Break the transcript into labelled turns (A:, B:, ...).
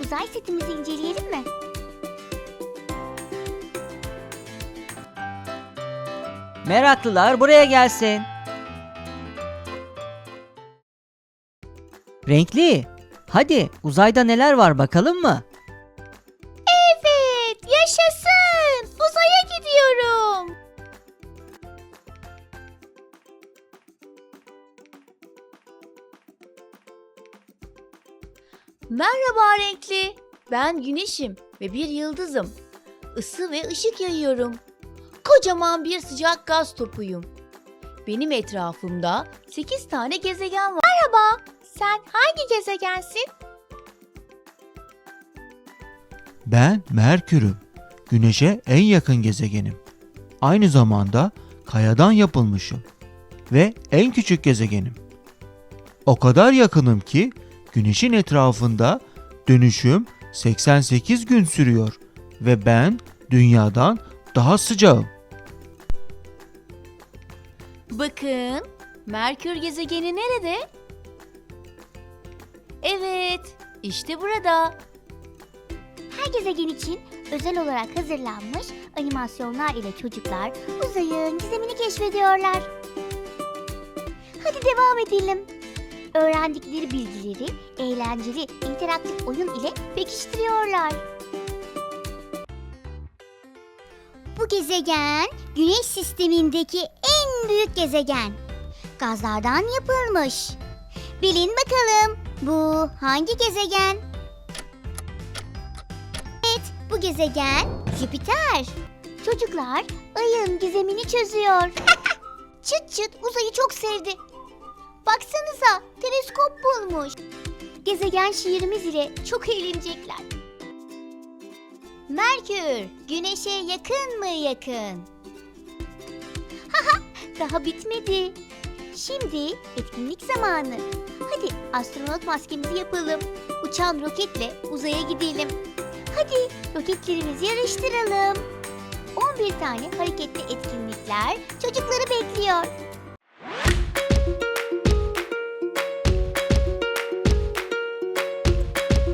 A: uzay setimizi inceleyelim mi?
B: Meraklılar buraya gelsin. Renkli, hadi uzayda neler var bakalım mı?
C: Merhaba renkli. Ben güneşim ve bir yıldızım. Isı ve ışık yayıyorum. Kocaman bir sıcak gaz topuyum. Benim etrafımda 8 tane gezegen var.
A: Merhaba, sen hangi gezegensin?
D: Ben Merkür'üm. Güneş'e en yakın gezegenim. Aynı zamanda kayadan yapılmışım ve en küçük gezegenim. O kadar yakınım ki Güneş'in etrafında dönüşüm 88 gün sürüyor ve ben dünyadan daha sıcağım.
C: Bakın, Merkür gezegeni nerede? Evet, işte burada.
A: Her gezegen için özel olarak hazırlanmış animasyonlar ile çocuklar uzayın gizemini keşfediyorlar. Hadi devam edelim. Öğrendikleri bilgileri eğlenceli interaktif oyun ile pekiştiriyorlar. Bu gezegen Güneş sistemindeki en büyük gezegen. Gazlardan yapılmış. Bilin bakalım bu hangi gezegen? Bu gezegen Jüpiter. Çocuklar ayın gizemini çözüyor. çıt çıt uzayı çok sevdi. Baksanıza teleskop bulmuş. Gezegen şiirimiz ile çok eğlenecekler. Merkür, güneşe yakın mı yakın? Haha, daha bitmedi. Şimdi etkinlik zamanı. Hadi astronot maskemizi yapalım. Uçan roketle uzaya gidelim. Hadi roketlerimizi yarıştıralım. 11 tane hareketli etkinlikler çocukları bekliyor.